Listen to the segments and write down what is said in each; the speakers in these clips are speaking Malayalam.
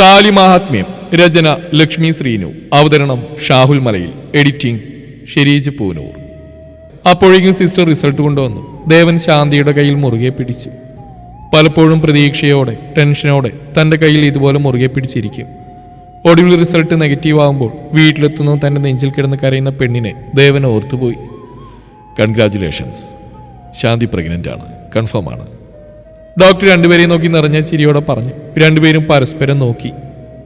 താലി മഹാത്മ്യം രചന ലക്ഷ്മി ശ്രീനു അവതരണം ഷാഹുൽ മലയിൽ എഡിറ്റിംഗ് ഷെരീജ് പൂനൂർ. അപ്പോഴേക്കും സിസ്റ്റർ റിസൾട്ട് കൊണ്ടുവന്നു. ദേവൻ ശാന്തിയുടെ കയ്യിൽ മുറുകെ പിടിച്ചു. പലപ്പോഴും പ്രതീക്ഷയോടെ ടെൻഷനോടെ തന്റെ കയ്യിൽ ഇതുപോലെ മുറുകെ പിടിച്ചിരിക്കും. ഒടുവിൽ റിസൾട്ട് നെഗറ്റീവ് ആകുമ്പോൾ വീട്ടിലെത്തുന്നു തന്റെ നെഞ്ചിൽ കിടന്ന് കരയുന്ന പെണ്ണിനെ ദേവൻ ഓർത്തുപോയി. കൺഗ്രാജുലേഷൻസ് ശാന്തി പ്രഗ്നന്റ് ആണ്. കൺഫേം ആണ്. ഡോക്ടർ രണ്ടുപേരെയും നോക്കി നിറഞ്ഞ ചിരിയോടെ പറഞ്ഞു. രണ്ടുപേരും പരസ്പരം നോക്കി.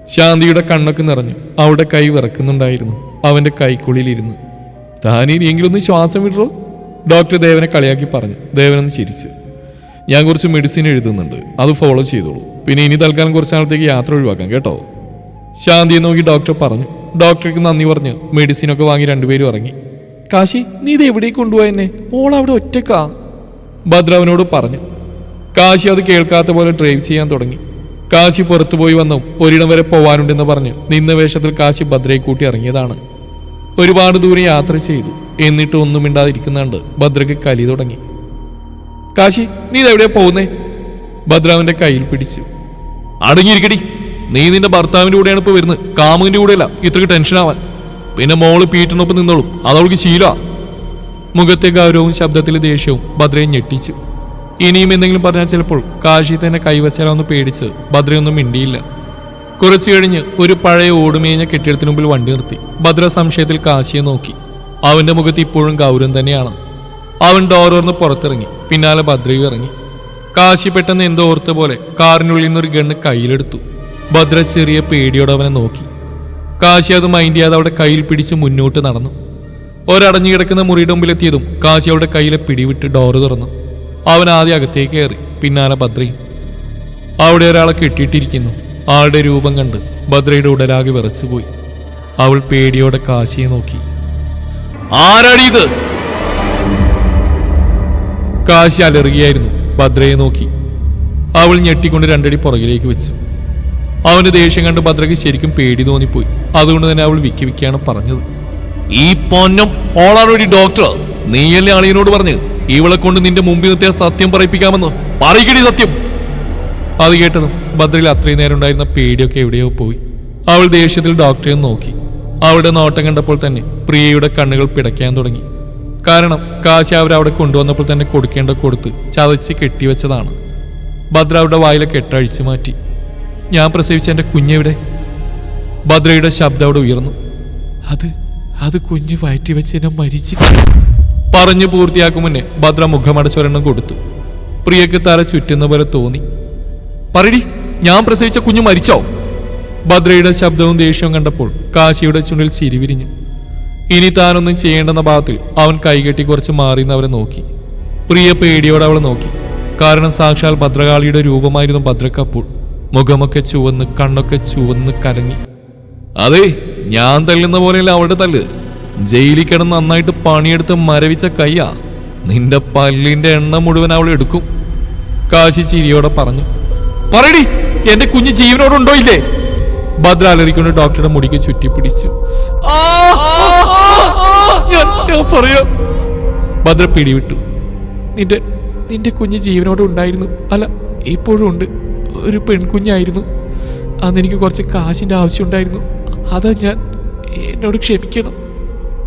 ശാന്തിയുടെ കണ്ണൊക്കെ നിറഞ്ഞു. അവിടെ കൈ വിറക്കുന്നുണ്ടായിരുന്നു. അവന്റെ കൈക്കുള്ളിലിരുന്ന്. താനിനിയെങ്കിലൊന്ന് ശ്വാസം വിടറോ? ഡോക്ടർ ദേവനെ കളിയാക്കി പറഞ്ഞു. ദേവനൊന്ന് ചിരിച്ചു. ഞാൻ കുറച്ച് മെഡിസിൻ എഴുതുന്നുണ്ട്. അത് ഫോളോ ചെയ്തോളൂ. പിന്നെ ഇനി തൽക്കാലം കുറച്ച് നാളത്തേക്ക് യാത്ര ഒഴിവാക്കാം കേട്ടോ? ശാന്തിയെ നോക്കി ഡോക്ടർ പറഞ്ഞു. ഡോക്ടർക്ക് നന്ദി പറഞ്ഞ് മെഡിസിനൊക്കെ വാങ്ങി രണ്ടുപേരും ഇറങ്ങി. കാശി നീ ഇത് എവിടേക്ക് കൊണ്ടുപോയെന്നെ? ഓൾ അവിടെ ഒറ്റക്കാ? ഭദ്രാവിനോട് പറഞ്ഞു. കാശി അത് കേൾക്കാത്ത പോലെ ഡ്രൈവ് ചെയ്യാൻ തുടങ്ങി. കാശി പുറത്തു പോയി വന്നും. ഒരിടം വരെ പോവാനുണ്ടെന്ന് പറഞ്ഞ്. നിന്ന വേഷത്തിൽ കാശി ഭദ്രയെ കൂട്ടി ഇറങ്ങിയതാണ്. ഒരുപാട് ദൂരെ യാത്ര ചെയ്തു. എന്നിട്ട് ഒന്നും മിണ്ടാതിരിക്കുന്നുണ്ട്. ഭദ്രയ്ക്ക് കലി തുടങ്ങി. കാശി നീ ഇതെവിടെയാ പോകുന്നേ? ഭദ്രാവിന്റെ കയ്യിൽ പിടിച്ചു. അടങ്ങിയിരിക്കടി. നീ നിന്റെ ഭർത്താവിന്റെ കൂടെയാണ് ഇപ്പൊ വരുന്നത്. കാമുവിന്റെ കൂടെയല്ല. ഇത്രയ്ക്ക് ടെൻഷൻ ആവാൻ. പിന്നെ മോൾ പീറ്റിനൊപ്പം നിന്നോളും. അതവൾക്ക് ശീലമാ. മുഖത്തെ ഗൗരവവും ശബ്ദത്തിലെ ദേഷ്യവും ഭദ്രയെ ഞെട്ടിച്ചു. ഇനിയും എന്തെങ്കിലും പറഞ്ഞാൽ ചിലപ്പോൾ കാശി തന്നെ കൈവച്ചാലോ എന്ന് പേടിച്ച് ഭദ്രയൊന്നും മിണ്ടിയില്ല. കുറച്ചു കഴിഞ്ഞ് ഒരു പഴയ ഓടുമേഞ്ഞ കെട്ടിടത്തിന് മുമ്പിൽ വണ്ടി നിർത്തി. ഭദ്ര സംശയത്തിൽ കാശിയെ നോക്കി. അവന്റെ മുഖത്ത് ഇപ്പോഴും ഗൗരവം തന്നെയാണ്. അവൻ ഡോറോർന്ന് പുറത്തിറങ്ങി. പിന്നാലെ ഭദ്രയും ഇറങ്ങി. കാശി പെട്ടെന്ന് എന്തോ ഓർത്ത പോലെ കാറിനുള്ളിൽ നിന്നൊരു ഗണ്ണ് കയ്യിലെടുത്തു. ഭദ്ര ചെറിയ പേടിയോടെ അവനെ നോക്കി. കാശി അത് മൈൻഡ് ചെയ്യാതെ അവിടെ കയ്യിൽ പിടിച്ച് മുന്നോട്ട് നടന്നു. ഒരടഞ്ഞു കിടക്കുന്ന മുറിയുടെ മുമ്പിലെത്തിയതും കാശി അവിടെ കയ്യിലെ പിടിവിട്ട് ഡോറ് തുറന്നു. അവൻ ആദ്യം അകത്തേക്ക് കയറി. പിന്നാലെ ഭദ്രയും അവിടെ ഒരാളെ കെട്ടിയിട്ടിരിക്കുന്നു. ആളുടെ രൂപം കണ്ട് ഭദ്രയുടെ ഉടലാകെ വിറച്ചുപോയി. അവൾ പേടിയോടെ കാശിയെ നോക്കി. ആരാണിത് കാശി അലറുകയായിരുന്നു. ഭദ്രയെ നോക്കി. അവൾ ഞെട്ടിക്കൊണ്ട് രണ്ടടി പുറകിലേക്ക് വെച്ചു. അവന് ദേഷ്യം കണ്ട് ഭദ്രയ്ക്ക് ശരിക്കും പേടി തോന്നിപ്പോയി. അതുകൊണ്ട് തന്നെ അവൾ വിക്കി വിക്കിയാണ് പറഞ്ഞത്. ഈ പൊന്നം ഓളാണ് ഡോക്ടർ. നീയല്ലേ അളിയനോട് പറഞ്ഞ് ഇവളെ കൊണ്ട് നിന്റെ മുമ്പിൽ നിർത്തിയ സത്യം പറയിപ്പിക്കാമെന്ന്. പറയിക്കടി സത്യം. അത് കേട്ടതും ഭദ്രയിൽ അത്രയും നേരം ഉണ്ടായിരുന്ന പേടിയൊക്കെ എവിടെയോ പോയി. അവൾ ദേഷ്യത്തിൽ ഡോക്ടറെ നോക്കി. അവളുടെ നോട്ടം കണ്ടപ്പോൾ തന്നെ പ്രിയയുടെ കണ്ണുകൾ പിടയ്ക്കാൻ തുടങ്ങി. കാരണം കാശി അവർ അവിടെ കൊണ്ടുവന്നപ്പോൾ തന്നെ കൊടുക്കേണ്ട കൊടുത്ത് ചതച്ച് കെട്ടിവെച്ചതാണ്. ഭദ്ര അവരുടെ വായിലെ കെട്ടഴിച്ചു മാറ്റി. ഞാൻ പ്രസവിച്ച എന്റെ കുഞ്ഞെവിടെ? ഭദ്രയുടെ ശബ്ദം അവിടെ ഉയർന്നു. അത് അത് കുഞ്ഞ് വയറ്റി വെച്ച് എന്നെ മരിച്ചു പറഞ്ഞു പൂർത്തിയാക്കും മുന്നേ ഭദ്ര മുഖമടച്ചൊരെണ്ണം കൊടുത്തു. പ്രിയക്ക് തല ചുറ്റുന്ന പോലെ തോന്നി. പറയടി ഞാൻ പ്രസവിച്ച കുഞ്ഞു മരിച്ചോ? ഭദ്രയുടെ ശബ്ദവും ദേഷ്യവും കണ്ടപ്പോൾ കാശിയുടെ ചുണിൽ ചിരിവിരിഞ്ഞു ഇനി താനൊന്നും ചെയ്യേണ്ടെന്ന ഭാഗത്തിൽ അവൻ കൈകെട്ടി കുറച്ച് മാറിയെന്ന് അവരെ നോക്കി. പ്രിയ പേടിയോടെ അവളെ നോക്കി. കാരണം സാക്ഷാൽ ഭദ്രകാളിയുടെ രൂപമായിരുന്നു ഭദ്രക്കപ്പോൾ. മുഖമൊക്കെ ചുവന്ന് കണ്ണൊക്കെ ചുവന്ന് കലങ്ങി. അതെ ഞാൻ തല്ലുന്ന പോലെയല്ല അവളുടെ തല്ല്. ജയിലിൽ കിടന്ന് നന്നായിട്ട് പണിയെടുത്ത് മരവിച്ച കയ്യാ നിന്റെ പല്ലിന്റെ എണ്ണ മുഴുവൻ അവൾ എടുക്കും. കാശി ചിരിയോടെ പറഞ്ഞു പറയടി എന്റെ കുഞ്ഞ് ജീവനോടുണ്ടോ ഇല്ലേ? ഭദ്ര അലറിക്കൊണ്ട് ഡോക്ടറുടെ മുടിക്ക് ചുറ്റി പിടിച്ചു ഭദ്ര പിടിവിട്ടു. നിന്റെ നിന്റെ കുഞ്ഞ് ജീവനോട് ഉണ്ടായിരുന്നു. അല്ല ഇപ്പോഴും ഉണ്ട്. ഒരു പെൺകുഞ്ഞായിരുന്നു. അന്ന് എനിക്ക് കുറച്ച് കാശിന്റെ ആവശ്യമുണ്ടായിരുന്നു അതാ ഞാൻ എന്നോട് ക്ഷമിക്കണം.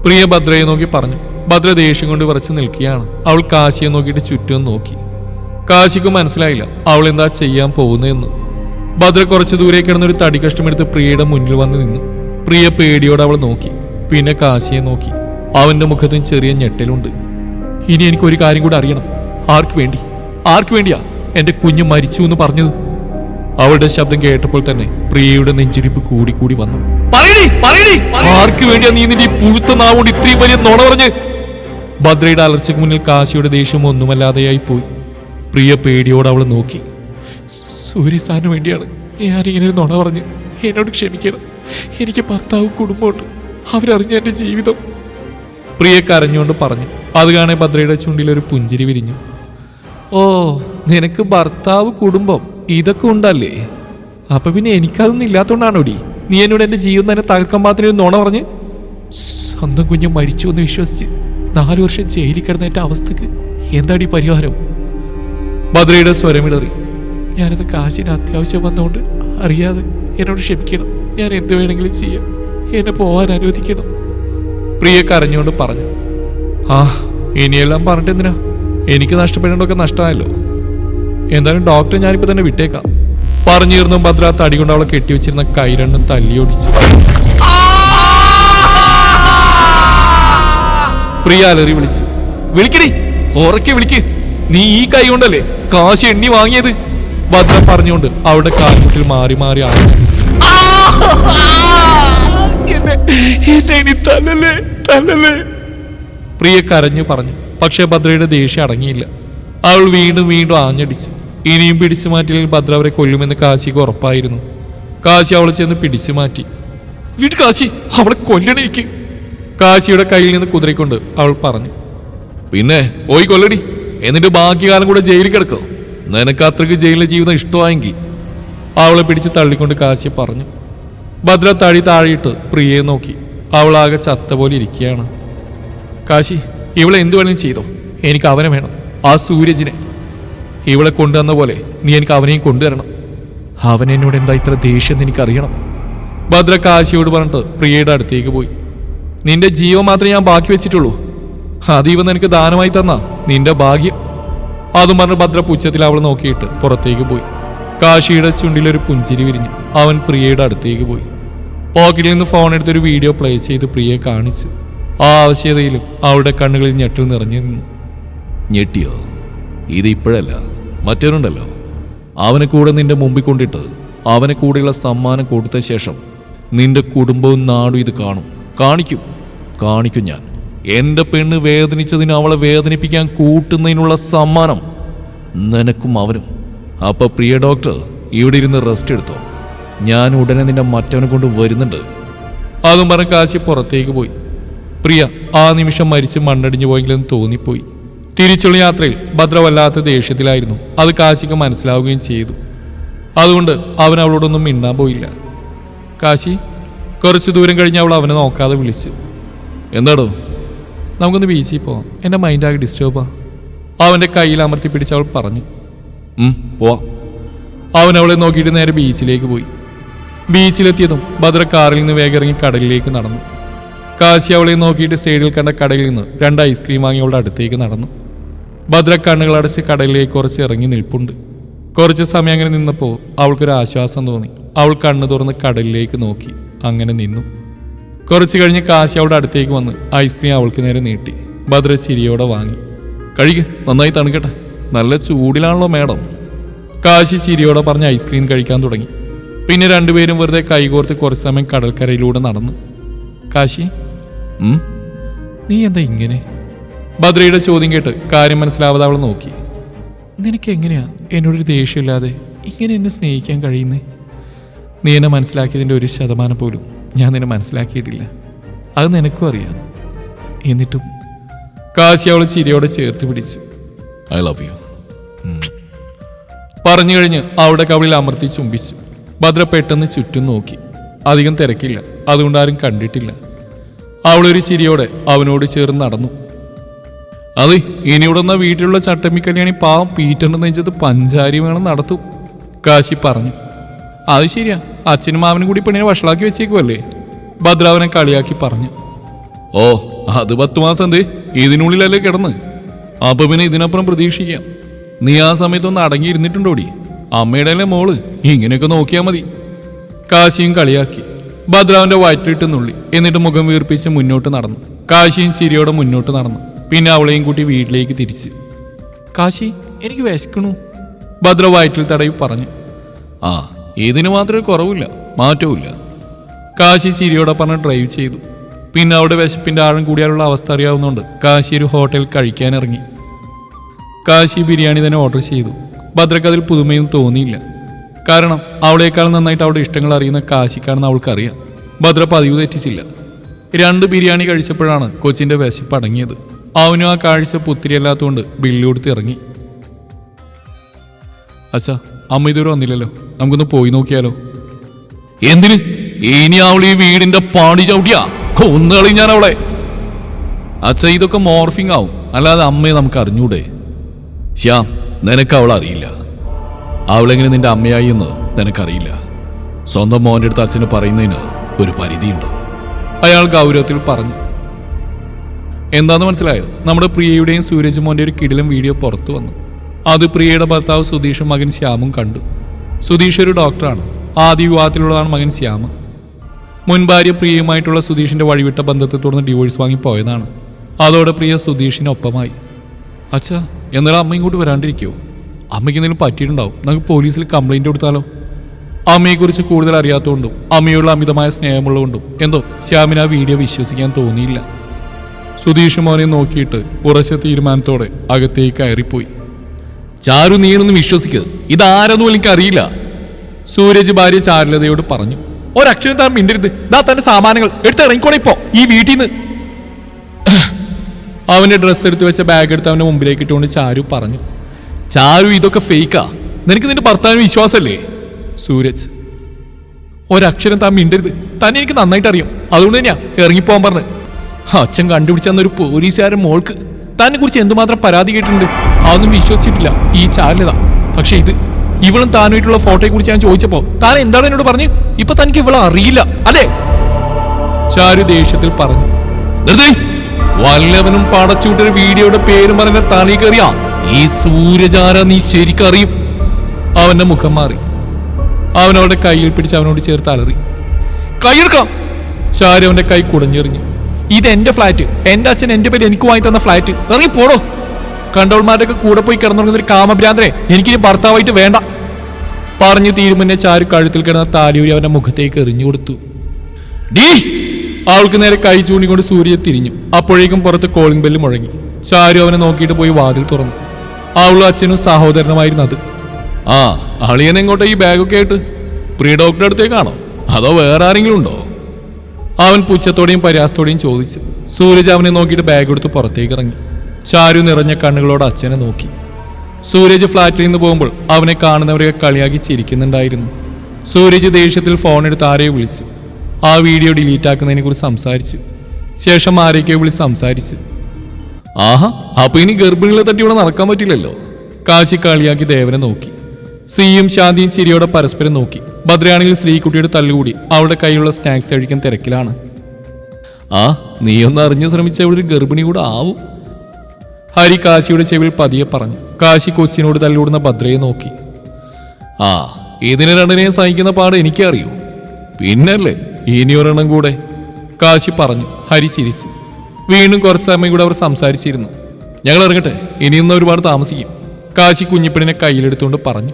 പ്രിയ ഭദ്രയെ നോക്കി പറഞ്ഞു. ഭദ്ര ദേഷ്യം കൊണ്ട് വിറച്ച് നിൽക്കുകയാണ്. അവൾ കാശിയെ നോക്കിയിട്ട് ചുറ്റും നോക്കി. കാശിക്ക് മനസ്സിലായില്ല അവൾ എന്താ ചെയ്യാൻ പോകുന്നതെന്ന് ഭദ്ര കുറച്ച് ദൂരെ കിടന്ന ഒരു തടി കഷ്ടമെടുത്ത് പ്രിയയുടെ മുന്നിൽ വന്ന് നിന്നു. പ്രിയ പേടിയോടെ അവൾ നോക്കി. പിന്നെ കാശിയെ നോക്കി. അവന്റെ മുഖത്തും ചെറിയ ഞെട്ടലുണ്ട്. ഇനി എനിക്ക് ഒരു കാര്യം കൂടെ അറിയണം. ആർക്ക് വേണ്ടി? ആർക്ക് വേണ്ടിയാ? എന്റെ കുഞ്ഞ് മരിച്ചു എന്ന് പറഞ്ഞത്? അവളുടെ ശബ്ദം കേട്ടപ്പോൾ തന്നെ പ്രിയയുടെ നെഞ്ചിരിപ്പ് കൂടി കൂടി വന്നു ആർക്ക് വേണ്ടിയാ നീ നിന്റെ പുഴുത്ത നാവോട് ഇത്രയും വലിയ നോണ പറഞ്ഞ്? ഭദ്രയുടെ അലർച്ചയ്ക്ക് മുന്നിൽ കാശിയുടെ ദേഷ്യം ഒന്നുമല്ലാതെയായി പോയി. പ്രിയ പേടിയോട് അവൾ നോക്കി. സൂര്യസാന് വേണ്ടിയാണ് ഞാനിങ്ങനെ ഒരു നുണ പറഞ്ഞ് എന്നോട് ക്ഷമിക്കണം. എനിക്ക് ഭർത്താവ് കുടുംബമുണ്ട് അവരറിഞ്ഞ എന്റെ ജീവിതം. പ്രിയ കരഞ്ഞുകൊണ്ട് പറഞ്ഞു. അത് കാണേ ഭദ്രയുടെ ചുണ്ടിൽ ഒരു പുഞ്ചിരി വിരിഞ്ഞു. ഓ നിനക്ക് ഭർത്താവ് കുടുംബം. ഇതൊക്കെ ഉണ്ടല്ലേ? അപ്പൊ പിന്നെ എനിക്കതൊന്നും ഇല്ലാത്തോണ്ടാണോടി? നീ എന്നോട് എന്റെ ജീവിതം തന്നെ തകർക്കാൻ മാത്രമേ നോണ പറഞ്ഞ്? സ്വന്തം കുഞ്ഞ് മരിച്ചു എന്ന് വിശ്വസിച്ച് നാലു വർഷം ജയിലിൽ കിടന്നേറ്റ അവസ്ഥക്ക് എന്താടി പരിഹാരം? ഭദ്രയുടെ സ്വരമിടറി ഞാനത് കാശിന് അത്യാവശ്യം വന്നുകൊണ്ട് അറിയാതെ എന്നോട് ക്ഷമിക്കണം. ഞാൻ എന്ത് വേണമെങ്കിലും ചെയ്യാം. എന്നെ പോവാൻ അനുവദിക്കണം. പ്രിയ കരഞ്ഞുകൊണ്ട് പറഞ്ഞു. ആ ഇനിയെല്ലാം പറഞ്ഞിട്ട് എന്തിനാ എനിക്ക് നഷ്ടപ്പെടേണ്ടതൊക്കെ നഷ്ടമായല്ലോ. എന്തായാലും ഡോക്ടറെ ഞാനിപ്പോ തന്നെ വിട്ടേക്കാം. പറഞ്ഞിരുന്നു ഭദ്ര തടി കൊണ്ട് അവളെ കെട്ടിവെച്ചിരുന്ന കൈ രണ്ടും തല്ലിയൊടിച്ചു പ്രിയ അലറി വിളിച്ചു. വിളിക്കടി ഉറക്കെ വിളിക്ക്. നീ ഈ കൈ കൊണ്ടല്ലേ കാശ് എണ്ണി വാങ്ങിയത്? ഭദ്ര പറഞ്ഞുകൊണ്ട് അവളുടെ കാൽമുട്ടിൽ മാറി മാറി ആരംഭിച്ചു പ്രിയ കരഞ്ഞു പറഞ്ഞു. പക്ഷെ ഭദ്രയുടെ ദേഷ്യം അടങ്ങിയില്ല. അവൾ വീണ്ടും വീണ്ടും ആഞ്ഞടിച്ചു. ഇനിയും പിടിച്ചു മാറ്റില്ലെങ്കിൽ ഭദ്ര അവരെ കൊല്ലുമെന്ന് കാശിക്ക് ഉറപ്പായിരുന്നു. കാശി അവളെ ചെന്ന് പിടിച്ചു മാറ്റി. വീട്ട് കാശി അവളെ കൊല്ലണിരിക്കും കാശിയുടെ കയ്യിൽ നിന്ന് കുതിരക്കൊണ്ട് അവൾ പറഞ്ഞു. പിന്നെ പോയി കൊല്ലടി. എന്നിട്ട് ബാക്കി കാലം കൂടെ ജയിലിൽ കിടക്കോ. നിനക്ക് അത്രയ്ക്ക് ജയിലിലെ ജീവിതം ഇഷ്ടമായെങ്കിൽ അവളെ പിടിച്ച് തള്ളിക്കൊണ്ട് കാശി പറഞ്ഞു. ഭദ്ര തടി താഴെയിട്ട് പ്രിയയെ നോക്കി. അവളാകെ ചത്ത പോലെ ഇരിക്കുകയാണ്. കാശി ഇവളെ വേണമെങ്കിലും ചെയ്തോ. എനിക്ക് അവനെ വേണം. ആ സൂരജിനെ ഇവളെ കൊണ്ടുവന്ന പോലെ നീ എനിക്ക് അവനെയും കൊണ്ടുവരണം. അവൻ എന്നോട് എന്താ ഇത്ര ദേഷ്യം എനിക്കറിയണം. ഭദ്ര കാശിയോട് പറഞ്ഞിട്ട് പ്രിയയുടെ അടുത്തേക്ക് പോയി. നിന്റെ ജീവൻ മാത്രമേ ഞാൻ ബാക്കി വെച്ചിട്ടുള്ളൂ. അത് എനിക്ക് നിനക്ക് ദാനമായി തന്ന നിന്റെ ഭാഗ്യം. അതും പറഞ്ഞ് ഭദ്ര പുച്ഛത്തിൽ അവൾ നോക്കിയിട്ട് പുറത്തേക്ക് പോയി. കാശിയുടെ ചുണ്ടിലൊരു പുഞ്ചിരി വിരിഞ്ഞു അവൻ പ്രിയയുടെ അടുത്തേക്ക് പോയി. പോക്കറ്റിൽ നിന്ന് ഫോൺ എടുത്തൊരു വീഡിയോ പ്ലേ ചെയ്ത് പ്രിയയെ കാണിച്ചു. ആ ആവശ്യതയിലും അവളുടെ കണ്ണുകളിൽ ഞെട്ടിൽ നിറഞ്ഞു നിന്നു. ഞെട്ടിയോ? ഇത് ഇപ്പോഴല്ല മറ്റവനുണ്ടല്ലോ അവനെ കൂടെ നിന്റെ മുമ്പിൽ കൊണ്ടിട്ട് അവനെ കൂടെയുള്ള സമ്മാനം കൊടുത്ത ശേഷം നിന്റെ കുടുംബവും നാടും ഇത് കാണും. കാണിക്കും കാണിക്കും ഞാൻ. എന്റെ പെണ്ണ് വേദനിച്ചതിന് അവളെ വേദനിപ്പിക്കാൻ കൂട്ടുന്നതിനുള്ള സമ്മാനം നിനക്കും അവനും. അപ്പൊ പ്രിയ ഡോക്ടർ ഇവിടെ ഇരുന്ന് റെസ്റ്റ് എടുത്തോ. ഞാൻ ഉടനെ നിന്റെ മറ്റവനെ കൊണ്ട് വരുന്നുണ്ട്. അതും പറഞ്ഞ കാശി പുറത്തേക്ക് പോയി. പ്രിയ ആ നിമിഷം മരിച്ച് മണ്ണടിഞ്ഞു പോയെങ്കിലും തോന്നിപ്പോയി. തിരിച്ചുള്ള യാത്രയിൽ ഭദ്ര വല്ലാത്ത ദേഷ്യത്തിലായിരുന്നു. അത് കാശിക്ക് മനസ്സിലാവുകയും ചെയ്തു. അതുകൊണ്ട് അവൻ അവളോടൊന്നും മിണ്ടാൻ പോയില്ല. കാശി കുറച്ച് ദൂരം കഴിഞ്ഞ് അവൾ അവനെ നോക്കാതെ വിളിച്ചു. എന്താടോ? നമുക്കൊന്ന് ബീച്ചിൽ പോവാം. എന്റെ മൈൻഡാകെ ഡിസ്റ്റർബാ. അവന്റെ കയ്യിൽ അമർത്തി പിടിച്ച് അവൾ പറഞ്ഞു. പോവാം. അവൻ അവളെ നോക്കിയിട്ട് നേരെ ബീച്ചിലേക്ക് പോയി. ബീച്ചിലെത്തിയതും ഭദ്ര കാറിൽ നിന്ന് വേഗം ഇറങ്ങി കടലിലേക്ക് നടന്നു. കാശി അവളെ നോക്കിയിട്ട് സൈഡിൽ കണ്ട കടയിൽ നിന്ന് രണ്ട് ഐസ്ക്രീം വാങ്ങി അവളുടെ അടുത്തേക്ക് നടന്നു. ഭദ്ര കണ്ണുകൾ അടച്ച് കടലിലേക്ക് കുറച്ച് ഇറങ്ങി നിൽപ്പുണ്ട്. കുറച്ച് സമയം അങ്ങനെ നിന്നപ്പോൾ അവൾക്കൊരു ആശ്വാസം തോന്നി. അവൾ കണ്ണു തുറന്ന് കടലിലേക്ക് നോക്കി. അങ്ങനെ നിന്നു. കുറച്ച് കഴിഞ്ഞ് കാശി അവളുടെ അടുത്തേക്ക് വന്ന് ഐസ്ക്രീം അവൾക്ക് നേരെ നീട്ടി. ഭദ്ര ചിരിയോടെ വാങ്ങി. കഴിക്ക് നന്നായി തണുക്കട്ടെ. നല്ല ചൂടിലാണല്ലോ മേഡം. കാശി ചിരിയോടെ പറഞ്ഞ് ഐസ്ക്രീം കഴിക്കാൻ തുടങ്ങി. പിന്നെ രണ്ടുപേരും വെറുതെ കൈകോർത്ത് കുറച്ച് സമയം കടൽക്കരയിലൂടെ നടന്നു. കാശി നീ എന്താ ഇങ്ങനെ? ഭദ്രയുടെ ചോദ്യം കേട്ട് കാര്യം മനസ്സിലാവാതെ അവൾ നോക്കി. നിനക്ക് എങ്ങനെയാ? എന്നോടൊരു ദേഷ്യമില്ലാതെ ഇങ്ങനെ എന്നെ സ്നേഹിക്കാൻ കഴിയുന്നേ? നീ എന്നെ മനസ്സിലാക്കിയതിന്റെ ഒരു ശതമാനം പോലും ഞാൻ നിന്നെ മനസ്സിലാക്കിയിട്ടില്ല. അത് നിനക്കും അറിയാം. എന്നിട്ടും കാശി അവൾ ചിരിയോടെ ചേർത്ത് പിടിച്ചു. I love you. പറഞ്ഞു കഴിഞ്ഞ് അവളുടെ കവിളിൽ അമർത്തി ചുംബിച്ചു. ഭദ്ര പെട്ടെന്ന് ചുറ്റും നോക്കി. അധികം തിരക്കില്ല. അതുകൊണ്ട് ആരും കണ്ടിട്ടില്ല. അവളൊരു ചിരിയോടെ അവനോട് ചേർന്ന് നടന്നു. അതെ ഇനിയുടെ നിന്ന വീട്ടിലുള്ള ചട്ടമ്പി കല്യാണി പാവം പീറ്ററിന്റെ നെഞ്ചത്ത് പഞ്ചാരി വേണം നടത്തും. കാശി പറഞ്ഞു. അത് ശരിയാ. അച്ഛനും മാവനും കൂടി പെണ്ണിനെ വഷളാക്കി വെച്ചേക്കുമല്ലേ ഭദ്രാവനെ കളിയാക്കി പറഞ്ഞു. ഓ അത് പത്ത് മാസം എന്തേ? ഇതിനുള്ളിലല്ലേ കിടന്ന്. അപ്പൊ പിന്നെ ഇതിനപ്പുറം പ്രതീക്ഷിക്കാം. നീ ആ സമയത്തൊന്ന് അടങ്ങിയിരുന്നിട്ടുണ്ടോടി? അമ്മയുടെ മോൾ. ഇങ്ങനെയൊക്കെ നോക്കിയാൽ മതി. കാശിയും കളിയാക്കി. ഭദ്രാവിന്റെ വയറ്റിലിട്ട് നുള്ളി. എന്നിട്ട് മുഖം വീർപ്പിച്ച് മുന്നോട്ട് നടന്നു. കാശിയും ചിരിയോടെ മുന്നോട്ട് നടന്നു. പിന്നെ അവളെയും കൂട്ടി വീട്ടിലേക്ക് തിരിച്ച്. കാശി എനിക്ക് വിശക്കണു ഭദ്ര വയറ്റിൽ പറഞ്ഞു. ആ ഇതിന് മാത്രമേ കുറവില്ല മാറ്റവുമില്ല കാശി ചിരിയോടെ പറഞ്ഞ് ഡ്രൈവ് ചെയ്തു. പിന്നെ അവിടെ വിശപ്പിന്റെ ആഴം കൂടിയാലുള്ള അവസ്ഥ അറിയാവുന്നതുകൊണ്ട് കാശി ഒരു ഹോട്ടലിൽ കഴിക്കാനിറങ്ങി കാശി ബിരിയാണി തന്നെ ഓർഡർ ചെയ്തു. ഭദ്രക്ക് അതിൽ പുതുമയും തോന്നിയില്ല. കാരണം അവളേക്കാൾ നന്നായിട്ട് അവളുടെ ഇഷ്ടങ്ങൾ അറിയുന്ന കാശിക്കാണെന്ന് അവൾക്കറിയാം. ഭദ്ര പതിവ് തെറ്റിച്ചില്ല. രണ്ട് ബിരിയാണി കഴിച്ചപ്പോഴാണ് കൊച്ചിന്റെ വിശപ്പ് അടങ്ങിയത്. അവനും ആ കാഴ്ച പുത്തിരിയല്ലാത്തതുകൊണ്ട് ബില്ല് കൊടുത്ത് ഇറങ്ങി. അച്ഛാ അമ്മ ഇതുവരെ വന്നില്ലല്ലോ. നമുക്കൊന്ന് പോയി നോക്കിയാലോ? എന്തിന്? ഇനി അവൾ ഈ വീടിന്റെ പാടി ചവിട്ടിയാ? കൊന്നുകളി ഞാൻ അവളെ അച്ഛ ഇതൊക്കെ മോർഫിംഗ് ആവും. അല്ലാതെ അമ്മയെ നമുക്ക് അറിഞ്ഞൂടെ? ശ്യാം നിനക്ക് അവളെ അറിയില്ല. അവളെങ്ങനെ നിന്റെ അമ്മയായി എന്ന് നിനക്കറിയില്ല. സ്വന്തം മോന്റെ അടുത്ത് അച്ഛന് പറയുന്നതിന് ഒരു പരിധിയുണ്ട്. അയാൾ ഗൗരവത്തിൽ പറഞ്ഞു. എന്താന്ന് മനസ്സിലായോ? നമ്മുടെ പ്രിയയുടെയും സൂരജ് മോന്റെ ഒരു കിടിലും വീഡിയോ പുറത്തു വന്നു. അത് പ്രിയയുടെ ഭർത്താവ് സുധീഷും മകൻ ശ്യാമും കണ്ടു. സുധീഷ് ഒരു ഡോക്ടറാണ്. ആദ്യ വിവാഹത്തിലുള്ളതാണ് മകൻ ശ്യാമ. മുൻ ഭാര്യ പ്രിയയുമായിട്ടുള്ള സുധീഷിന്റെ വഴിവിട്ട ബന്ധത്തെ തുടർന്ന് ഡിവോഴ്സ് വാങ്ങി പോയതാണ്. അതോടെ പ്രിയ സുധീഷിനൊപ്പമായി. അച്ഛാ എന്നാലും അമ്മ ഇങ്ങോട്ട് വരാണ്ടിരിക്കുമോ അമ്മയ്ക്ക് എന്തെങ്കിലും പറ്റിയിട്ടുണ്ടാവും. നമുക്ക് പോലീസിൽ കംപ്ലൈന്റ് കൊടുത്താലോ? അമ്മയെക്കുറിച്ച് കൂടുതൽ അറിയാത്തതുകൊണ്ടും അമ്മയുള്ള അമിതമായ സ്നേഹമുള്ളതുകൊണ്ടും എന്തോ ശ്യാമിന് ആ വീഡിയോ വിശ്വസിക്കാൻ തോന്നിയില്ല. സുധീഷ് മോനെ നോക്കിയിട്ട് ഉറച്ച തീരുമാനത്തോടെ അകത്തേക്ക് കയറിപ്പോയി. ചാരു നീണെന്ന് വിശ്വസിക്കുക ഇതാരെന്നും എനിക്ക് അറിയില്ല സൂരജ് ഭാര്യ ചാരുലതയോട് പറഞ്ഞു. ഒരക്ഷരം താൻ മിണ്ടരുത്. ഇതാ തന്റെ സാമാനങ്ങൾ. എടുത്ത് ഇറങ്ങിക്കോടെ ഇപ്പോ. ഈ വീട്ടിൽ നിന്ന് അവന്റെ ഡ്രസ്സ് എടുത്ത് വെച്ച ബാഗ് എടുത്ത് അവന്റെ മുമ്പിലേക്ക് ഇട്ടുകൊണ്ട് ചാരു പറഞ്ഞു. ചാരു ഇതൊക്കെ ഫേക്കാ നിനക്ക് നിന്റെ ഭർത്താവിന് വിശ്വാസമല്ലേ സൂരജ്. ഒരക്ഷരം താൻ മിണ്ടരുത്. തന്നെ എനിക്ക് നന്നായിട്ട് അറിയാം അതുകൊണ്ട് തന്നെയാ ഇറങ്ങിപ്പോവാൻ പറഞ്ഞ് അച്ഛൻ കണ്ടുപിടിച്ചെന്നൊരു പോലീസുകാരൻ മോൾക്ക് തന്നെ കുറിച്ച് എന്തുമാത്രം പരാതി കേട്ടിട്ടുണ്ട്? അതൊന്നും വിശ്വസിച്ചിട്ടില്ല. ഈ ചാരുലത പക്ഷെ ഇത് ഇവളും താനുമായിട്ടുള്ള ഫോട്ടോയെ കുറിച്ച് ഞാൻ ചോദിച്ചപ്പോ താൻ എന്താണ് എന്നോട് പറഞ്ഞു? ഇപ്പൊ തനിക്ക് ഇവളെ അറിയില്ല. അല്ലേ? ചാരു ദേഷ്യത്തിൽ പറഞ്ഞു. നിർത്തി. വല്ലവനും പടച്ചുവിട്ടൊരു വീഡിയോയുടെ പേര് പറഞ്ഞ തലയിൽ കയറിയാ? ഈ സൂര്യചാര നീ ശരിക്കറിയും അവന്റെ മുഖം മാറി. അവൻ അവളുടെ കയ്യിൽ പിടിച്ച് അവനോട് ചേർത്ത് അലറി. കൈയെടുക്കാം ചാരു അവന്റെ കൈ കുടഞ്ഞെറിഞ്ഞു. ഇത് എന്റെ ഫ്ലാറ്റ് എന്റെ അച്ഛൻ എന്റെ പേര് എനിക്ക് വാങ്ങി തന്ന ഫ്ലാറ്റ് ഇറങ്ങി പോടോ. കണ്ടോൾമാരുടെയൊക്കെ കൂടെ പോയി കിടന്നുറങ്ങുന്ന ഒരു കാമഭ്രാന്തരെ എനിക്കിനി ഭർത്താവായിട്ട് വേണ്ട. പറഞ്ഞു തീരുമുന്നേ ചാരു കഴുത്തിൽ കിടന്ന താലിയൂരി അവന്റെ മുഖത്തേക്ക് എറിഞ്ഞു കൊടുത്തു. ഡീ അവൾക്ക് നേരെ കൈ ചൂണ്ടിക്കൊണ്ട് സൂര്യ തിരിഞ്ഞു. അപ്പോഴേക്കും പുറത്ത് കോളിംഗ് ബെല്ല് മുഴങ്ങി. ചാരു അവനെ നോക്കിയിട്ട് പോയി വാതിൽ തുറന്നു. അവളും അച്ഛനും സഹോദരനുമായിരുന്നു അത്. ആ അളിയൻ എങ്ങോട്ടാ ഈ ബാഗൊക്കെ ആയിട്ട്? പ്രീ ഡോക്ടറെ അടുത്തേക്കാണോ? അതോ വേറെ ആരെങ്കിലും ഉണ്ടോ? അവൻ പുച്ഛത്തോടെയും പരിഹാസത്തോടെയും ചോദിച്ചു. സൂരജ് അവനെ നോക്കിയിട്ട് ബാഗ് എടുത്ത് പുറത്തേക്ക് ഇറങ്ങി. ചാരു നിറഞ്ഞ കണ്ണുകളോട് അച്ഛനെ നോക്കി. സൂരജ് ഫ്ലാറ്റിൽ നിന്ന് പോകുമ്പോൾ അവനെ കാണുന്നവരെ കളിയാക്കി ചിരിക്കുന്നുണ്ടായിരുന്നു. സൂരജ് ദേഷ്യത്തിൽ ഫോൺ എടുത്ത് ആരെയും വിളിച്ചു. ആ വീഡിയോ ഡിലീറ്റ് ആക്കുന്നതിനെ കുറിച്ച് സംസാരിച്ചു. ശേഷം ആരെയൊക്കെയോ വിളിച്ച് സംസാരിച്ചു. ആഹാ അപ്പൊ ഇനി ഗർഭിണികളെ തട്ടി ഇവിടെ നടക്കാൻ പറ്റില്ലല്ലോ? കാശി കളിയാക്കി ദേവനെ നോക്കി. സിയും ശാന്തിയും ചിരിയോടെ പരസ്പരം നോക്കി. ഭദ്രയാണെങ്കിൽ ശ്രീകുട്ടിയുടെ തല്ലുകൂടി അവളുടെ കയ്യിലുള്ള സ്നാക്സ് കഴിക്കാൻ തിരക്കിലാണ്. ആ നീ ഒന്ന് അറിഞ്ഞു ശ്രമിച്ച ഇവിടെ ഒരു ഗർഭിണി കൂടെ ആവും. ഹരി കാശിയുടെ ചെവിൽ പതിയെ പറഞ്ഞു. കാശി കൊച്ചിനോട് തല്ലുകൂടുന്ന ഭദ്രയെ നോക്കി. ആ ഇതിന് രണ്ടിനെയും സഹിക്കുന്ന പാട് എനിക്കറിയൂ. പിന്നല്ലേ ഇനി ഒരെണ്ണം കൂടെ. കാശി പറഞ്ഞു. ഹരി ചിരിച്ചു. വീണ്ടും കുറച്ച് സമയം കൂടെ അവർ സംസാരിച്ചിരുന്നു. ഞങ്ങൾ ഇറങ്ങട്ടെ ഇനിയൊന്നും ഒരുപാട് താമസിക്കും. കാശി കുഞ്ഞിപ്പണിനെ കയ്യിലെടുത്തുകൊണ്ട് പറഞ്ഞു.